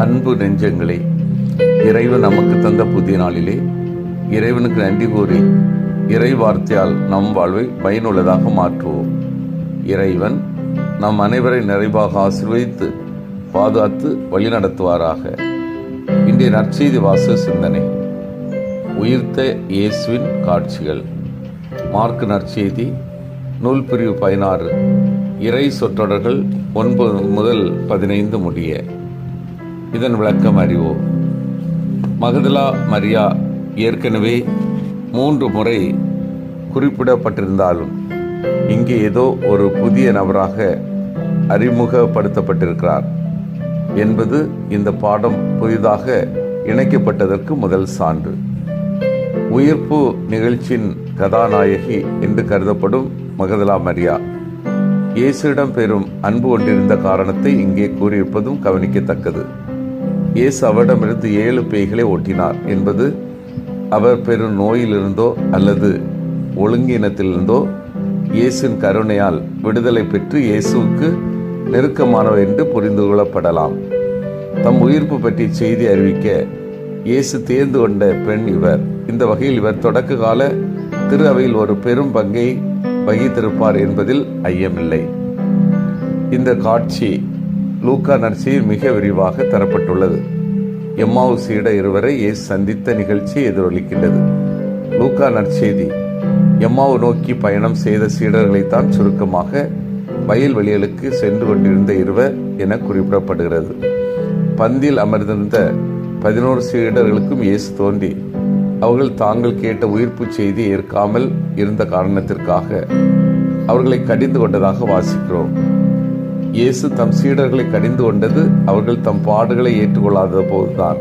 அன்பு நெஞ்சங்களே இறைவன் நமக்கு தந்த புதிய நாளிலே இறைவனுக்கு நன்றி கூறி இறை வார்த்தையால் நம் வாழ்வை பயனுள்ளதாக மாற்றுவோம். இறைவன் நம் அனைவரை நிறைவாக ஆசீர்வதித்து பாதுகாத்து வழிநடத்துவாராக. இன்றைய நற்செய்தி வாச சிந்தனை உயிர்த்த இயேசுவின் காட்சிகள். மார்க் நற்செய்தி நூல் பிரிவு பதினாறு இறை சொற்றொடர்கள் ஒன்பது முதல் பதினைந்து முடிய. இதன் விளக்கம் அறிவோம். மகதலா மரியா ஏற்கனவே மூன்று முறை குறிப்பிடப்பட்டிருந்தாலும் இங்கே ஏதோ ஒரு புதிய நபராக அறிமுகப்படுத்தப்பட்டிருக்கிறார் என்பது இந்த பாடம் புதிதாக இணைக்கப்பட்டதற்கு முதல் சான்று. உயிர்ப்பு நிகழ்ச்சியின் கதாநாயகி என்று கருதப்படும் மகதலா மரியா இயேசுவிடம் பெறும் அன்பு கொண்டிருந்த காரணத்தை இங்கே கூறியிருப்பதும் கவனிக்கத்தக்கது. இயேசு அவரிடமிருந்து ஏழு பேய்களை ஓட்டினார். என்பது அவர் பெறும் நோயிலிருந்தோ அல்லது ஒழுங்கினத்திலிருந்தோ இயேசுவின் கருணையால் விடுதலை பெற்று இயேசுவுக்கு நெருக்கமானவர் என்று புரிந்து கொள்ளப்படலாம். தம் உயிர்ப்பு பற்றி செய்தி அறிவிக்க இயேசு தேர்ந்து கொண்ட பெண் இவர். இந்த வகையில் இவர் தொடக்க கால திரு அவையில் ஒரு பெரும் பங்கை வகித்திருப்பார் என்பதில் ஐயமில்லை. இந்த காட்சி லூக்கா நர்சியில் மிக விரிவாக தரப்பட்டுள்ளது. எம்மாவு சீட இருவரை இயேசு சந்தித்த நிகழ்ச்சி எதிரொலிக்கின்றது. லூக்கா நற்செய்தி எம்மாவு நோக்கி பயணம் செய்த சீடர்களைத்தான் சுருக்கமாக வயல் வெளிகளுக்கு சென்று கொண்டிருந்த இருவர் என குறிப்பிடப்படுகிறது. பந்தில் அமர்ந்திருந்த பதினோரு சீடர்களுக்கும் இயேசு தோன்றி அவர்கள் தாங்கள் கேட்ட உயிர்ப்பு செய்தி ஏற்காமல் இருந்த காரணத்திற்காக அவர்களை கடிந்து கொண்டதாக வாசிக்கிறோம். இயேசு தம் சீடர்களை கடிந்து கொண்டது அவர்கள் தம் பாடுகளை ஏற்றுக்கொள்ளாத போதுதான்.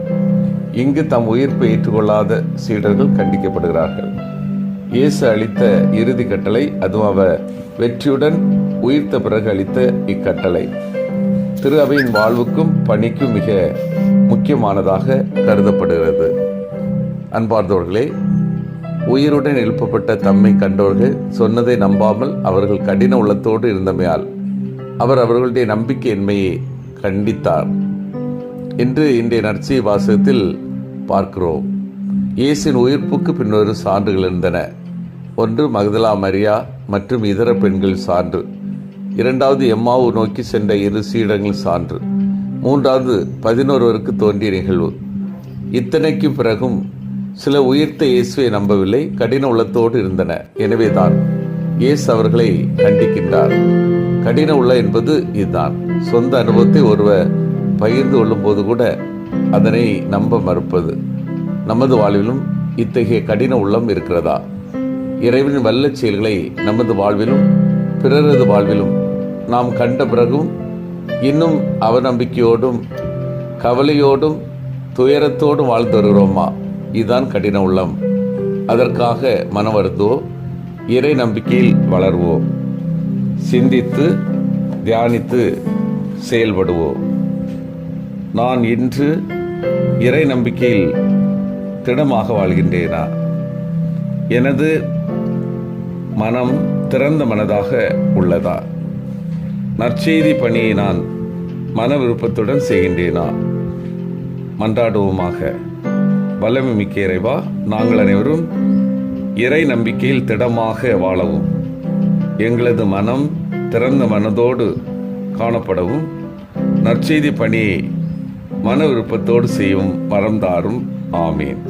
இங்கு தம் உயிர்ப்பை ஏற்றுக்கொள்ளாத சீடர்கள் கண்டிக்கப்படுகிறார்கள். இயேசு அளித்த இறுதி கட்டளை அதுவும் அவர் வெற்றியுடன் உயிர்த்த பிறகு அளித்த இக்கட்டளை. திரு அவையின் வாழ்வுக்கும் பணிக்கும் மிக முக்கியமானதாக கருதப்படுகிறது. அன்பார்ந்தவர்களே உயிருடன் எழுப்பப்பட்ட தம்மை கண்டவர்கள் சொன்னதை நம்பாமல் அவர்கள் கடின உள்ளத்தோடு இருந்தமையால் அவர் அவர்களுடைய நம்பிக்கையின்மையை கண்டித்தார் என்று இன்றைய நற்செய்தி வாசகத்தில் பார்க்கிறோம். இயேசின் உயிர்ப்புக்கு பின்னொரு சான்றுகள் இருந்தன. ஒன்று மகதலா மரியா மற்றும் இதர பெண்கள் சான்று. இரண்டாவது எம்மாவு நோக்கி சென்ற இரு சீடங்கள் சான்று. மூன்றாவது பதினொருவருக்கு தோன்றிய நிகழ்வு. இத்தனைக்கு பிறகும் சில உயிர்த்த இயேசுவை நம்பவில்லை கடின உள்ளத்தோடு இருந்தன. எனவேதான் இயேசு அவர்களை கண்டிக்கின்றார். கடின உள்ள என்பது இதுதான். சொந்த அனுபவத்தை ஒருவர் பகிர்ந்து கொள்ளும்போது கூட அதனை நம்ப மறுப்பது. நமது வாழ்விலும் இத்தகைய கடின உள்ளம் இருக்கிறதா? இறைவனின் வல்ல செயல்களை நமது வாழ்விலும் பிறரது வாழ்விலும் நாம் கண்ட பிறகும் இன்னும் அவநம்பிக்கையோடும் கவலையோடும் துயரத்தோடும் வாழ்ந்து வருகிறோமா? இதுதான் கடின உள்ளம். அதற்காக மனம் வருந்தோ இறை நம்பிக்கையில் வளர்வோம். சிந்தித்து தியானித்து செயல்படுவோம். நான் இன்று இறை நம்பிக்கையில் திடமாக வாழ்கின்றேனா? எனது மனம் திறந்த மனதாக உள்ளதா? நற்செய்தி பணியை நான் மன விருப்பத்துடன் செய்கின்றேனா? மன்றாடுவோமாக. வல்லமை மிக்க இறைவா நாங்கள் அனைவரும் இறை நம்பிக்கையில் திடமாக வாழவும். எங்களது மனம் திறந்த மனதோடு காணப்படவும் நற்செய்தி பணியை மன விருப்பத்தோடு செய்யவும் மறந்தாரும். ஆமேன்.